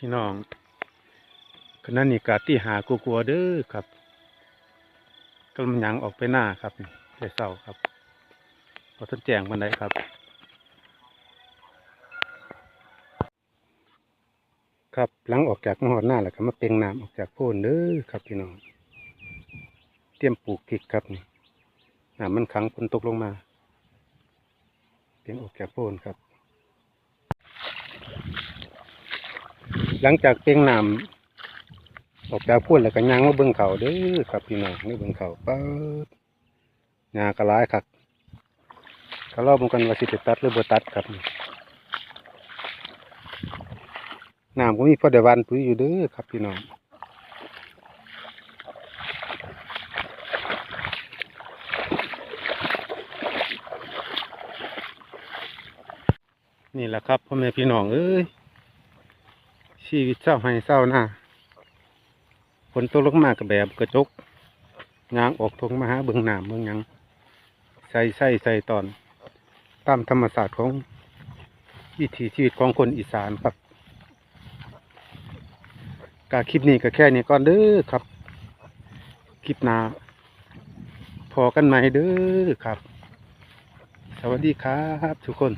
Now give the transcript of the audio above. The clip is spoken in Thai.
พี่น้องขณะนี้กาที่หากลัวๆเด้อครับกำลังยังออกไปหน้าครับนี่แต่เศร้าครับพอต้นแจงบันไดครับ ครับหลังออกจากมหอดหน้าแล้วก็มาเป่งน้ำออกจากโพนเด้อครับพี่น้องเตรียมปลูกพริกครับนี่น้ำมันขังฝนตกลงมาเป่งออกจากโพนครับ หลังจากเป่งน้ำออกจากโพนแล้วก็ย่างมาเบิ่งเขาเด้อครับพี่น้องนี่เบิ่งเขาปิดหญ้ากระไรครับก็รอบกันว่าสิไปตัดหรือบ่ตัดครับน้ำก็มีพอดวานปุ๋ยอยู่เด้อครับพี่น้องนี่แหละครับพ่อแม่พี่น้องเอ้ย ชีวิตเศร้าให้เศร้าหน้าฝนตกลงมากับแบบกระจกยางออกทงมาหาเบื้องหน้าเบื้องยังใส่ใส่ใส่ตอน ตามธรรมศาสตร์ของวิถีชีวิตของคนอีสานครับกาคลิปนี้ก็แค่นี้ก่อนเด้อครับ คลิปหน้าพอกันใหม่เด้อครับ สวัสดีครับทุกคน